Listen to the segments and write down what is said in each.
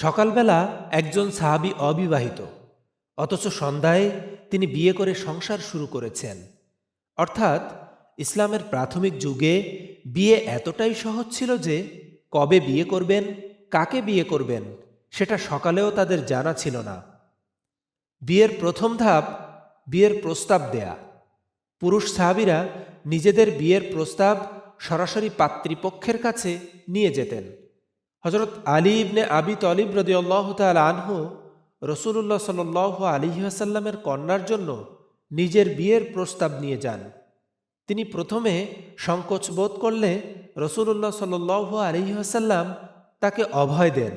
সকালবেলা একজন সাহাবি অবিবাহিত, অথচ সন্ধ্যায় তিনি বিয়ে করে সংসার শুরু করেছেন। অর্থাৎ ইসলামের প্রাথমিক যুগে বিয়ে এতটাই সহজ ছিল যে কবে বিয়ে করবেন, কাকে বিয়ে করবেন, সেটা সকালেও তাদের জানা ছিল না। বিয়ের প্রথম ধাপ, বিয়ের প্রস্তাব দেয়া। পুরুষ সাহাবিরা নিজেদের বিয়ের প্রস্তাব সরাসরি পাত্রীপক্ষের কাছে নিয়ে যেতেন। হজরত আলী ইবনে আবি তলিব রদি আল্লাহ তাল আনহু রসুল্লাহ সাল আলিহাসাল্লামের কন্যার জন্য নিজের বিয়ের প্রস্তাব নিয়ে যান। তিনি প্রথমে সংকোচ বোধ করলে রসুল্লাহ সাল আলিহাসাল্লাম তাকে অভয় দেন।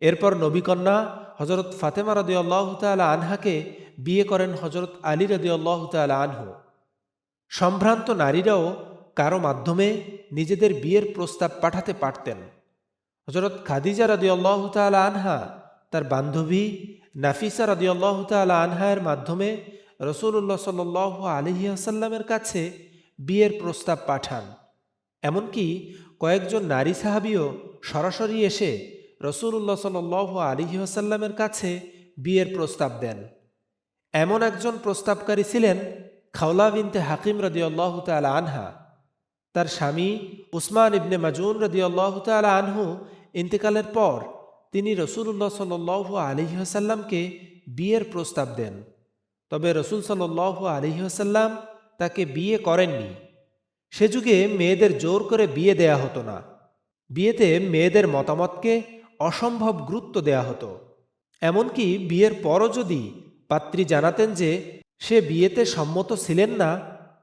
এরপর নবীকন্যা হজরত ফাতেমা রদি আল্লাহ তাল আনহাকে বিয়ে করেন হজরত আলী রদি আল্লাহ তাল আনহু। সম্ভ্রান্ত নারীরাও কারও মাধ্যমে নিজেদের বিয়ের প্রস্তাব পাঠাতে পারতেন। হজরত খাদিজা রদি আল্লাহ তালা আনহা, তার বান্ধবী নাফিসা রদি আল্লাহ তালা আনহায়ের মাধ্যমে রসুল্লাহ সাল আলহি আসাল্লামের কাছে বিয়ের প্রস্তাব পাঠান। এমনকি কয়েকজন নারী সাহাবিও সরাসরি এসে রসুল্লাহ সাল আলহি আসাল্লামের কাছে বিয়ের প্রস্তাব দেন। এমন একজন প্রস্তাবকারী ছিলেন খাওলা বিনতে হাকিম রদি আল্লাহ তালা আনহা। তার স্বামী উসমান ইবনে মাজুন রদি আল্লাহ তালা আনহু ইন্তেকালের পর তিনি রসুল্লাহ সাল আলিহাসাল্লামকে বিয়ের প্রস্তাব দেন। তবে রসুল সাল আলিহাসাল্লাম তাকে বিয়ে করেননি। সে যুগে মেয়েদের জোর করে বিয়ে দেয়া হতো না। বিয়েতে মেয়েদের মতামতকে অসম্ভব গুরুত্ব দেয়া হতো। এমনকি বিয়ের পরও যদি পাত্রী জানাতেন যে সে বিয়েতে সম্মত ছিলেন না,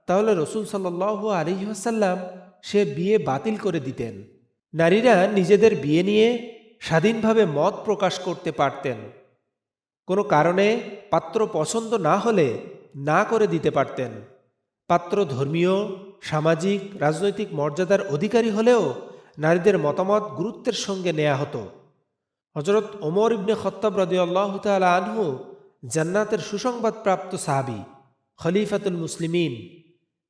তাহলে রসুল সাল্লাহ আলিহাসাল্লাম সে বিয়ে বাতিল করে দিতেন। নারীরা নিজেদের বিয়ে নিয়ে স্বাধীনভাবে মত প্রকাশ করতে পারতেন। কোনো কারণে পাত্র পছন্দ না হলে না করে দিতে পারতেন। পাত্র ধর্মীয়, সামাজিক, রাজনৈতিক মর্যাদার অধিকারী হলেও নারীদের মতামত গুরুত্বের সঙ্গে নেওয়া হতো। হজরত ওমর ইবনে খত্তাব রদি আল্লাহ তালা আনহু জান্নাতের সুসংবাদপ্রাপ্ত সাহাবি, খলিফাতুল মুসলিমিন।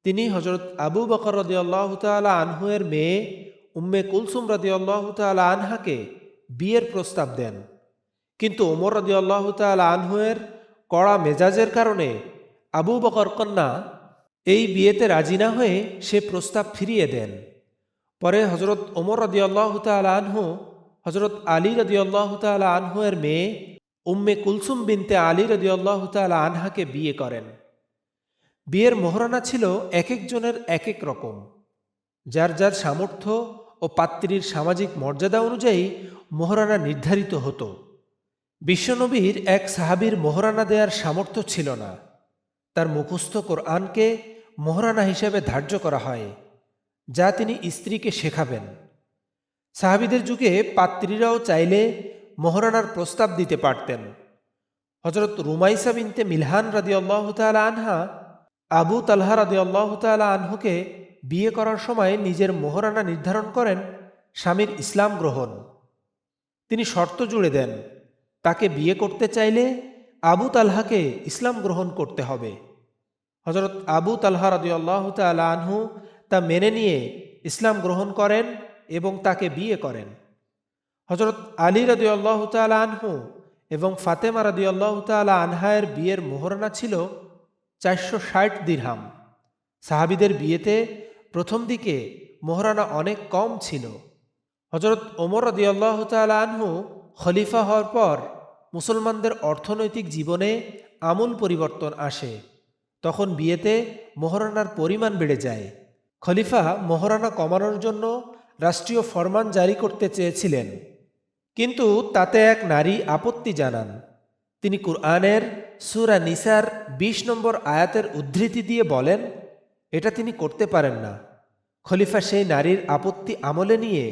তিনি হজরত আবু বকর রদি আল্লাহ তালা আনহুয়ের মেয়ে উম্মে কুলসুম রদি আল্লাহ তালা আনহাকে বিয়ের প্রস্তাব দেন। কিন্তু ওমর রদি আল্লাহ তালা আনহুয়ের কড়া মেজাজের কারণে আবু বকর কন্যা এই বিয়েতে রাজি না হয়ে সে প্রস্তাব ফিরিয়ে দেন। পরে হজরত ওমর রদি আল্লাহ তালা আনহু হজরত আলী রদি আল্লাহ তালা আনহুয়ের মেয়ে উম্মে কুলসুম বিনতে আলী রদি আল্লাহ তালা আনহাকে বিয়ে করেন। বিয়ের মোহরানা ছিল এক একজনের এক এক রকম। যার যার সামর্থ্য ও পাত্রীর সামাজিক মর্যাদা অনুযায়ী মোহরানা নির্ধারিত হতো। বিশ্বনবীর এক সাহাবির মোহরানা দেয়ার সামর্থ্য ছিল না। তার মুখস্থ কোরআনকে মোহরানা হিসেবে ধার্য করা হয়, যা তিনি স্ত্রীকে শেখাবেন। সাহাবিদের যুগে পাত্রীরাও চাইলে মোহরানার প্রস্তাব দিতে পারতেন। হজরত রুমাইসা বিনতে মিলহান রাদি আল্লাহ তালা আনহা, আবু তালহা রাদি আল্লাহ তালা আনহুকে বিয়ে করার সময় নিজের মোহরানা নির্ধারণ করেন স্বামীর ইসলাম গ্রহণ। তিনি শর্ত জুড়ে দেন, তাকে বিয়ে করতে চাইলে আবু তালহাকে ইসলাম গ্রহণ করতে হবে। হজরত আবু তালহা রাদি আল্লাহ তালা আনহু তা মেনে নিয়ে ইসলাম গ্রহণ করেন এবং তাকে বিয়ে করেন। হজরত আলী রাদি আল্লাহ তালা আনহু এবং ফাতেমা রাদি আল্লাহ তালা আনহায়ের বিয়ের মোহরানা ছিল চারশো ষাট দিরহাম। সাহাবিদের বিয়েতে প্রথম দিকে মোহরানা অনেক কম ছিল। হজরত ওমর রদি আল্লাহ তালা আনহু খলিফা হওয়ার পর মুসলমানদের অর্থনৈতিক জীবনে আমূল পরিবর্তন আসে। তখন বিয়েতে মোহরানার পরিমাণ বেড়ে যায়। খলিফা মোহরানা কমানোর জন্য রাষ্ট্রীয় ফরমান জারি করতে চেয়েছিলেন। কিন্তু তাতে এক নারী আপত্তি জানান। তিনি কুরআনের সুরা নিসার ২০ নম্বর আয়াতের উদ্ধৃতি দিয়ে বলেন, এটা তিনি করতে পারেন না। খলিফা সেই নারীর আপত্তি আমলে নিয়ে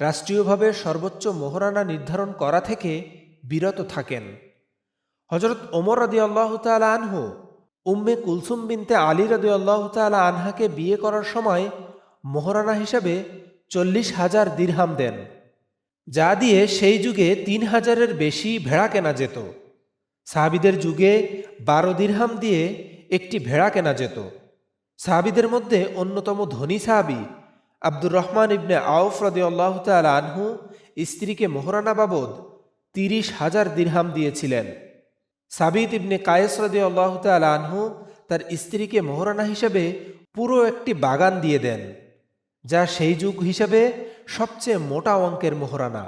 রাষ্ট্রীয়ভাবে সর্বোচ্চ মোহরানা নির্ধারণ করা থেকে বিরত থাকেন। হজরত ওমর রদি আল্লাহ তালা আনহু, উম্মে কুলসুম বিনতে আলী রদি আল্লাহ তালা আনহাকে বিয়ে করার সময় মোহরানা হিসাবে চল্লিশ হাজার দিরহাম দেন, যা দিয়ে সেই যুগে তিন হাজারের বেশি ভেড়া কেনা যেত। সাহাবিদের যুগে বারো দিরহাম দিয়ে একটি ভেড়া কেনা যেত। সাহাবিদের মধ্যে অন্যতম ধনী সাহাবি আব্দুর রহমান ইবনে আউফ রদি আল্লাহ আনহু স্ত্রীকে মোহরানা বাবদ তিরিশ হাজার দিরহাম দিয়েছিলেন। সাবিত ইবনে কায়েস রদি আল্লাহ আনহু তার স্ত্রীকে মোহরানা হিসেবে পুরো একটি বাগান দিয়ে দেন, যা সেই যুগ হিসেবে সবচেয়ে মোটা অঙ্কের মোহরানা।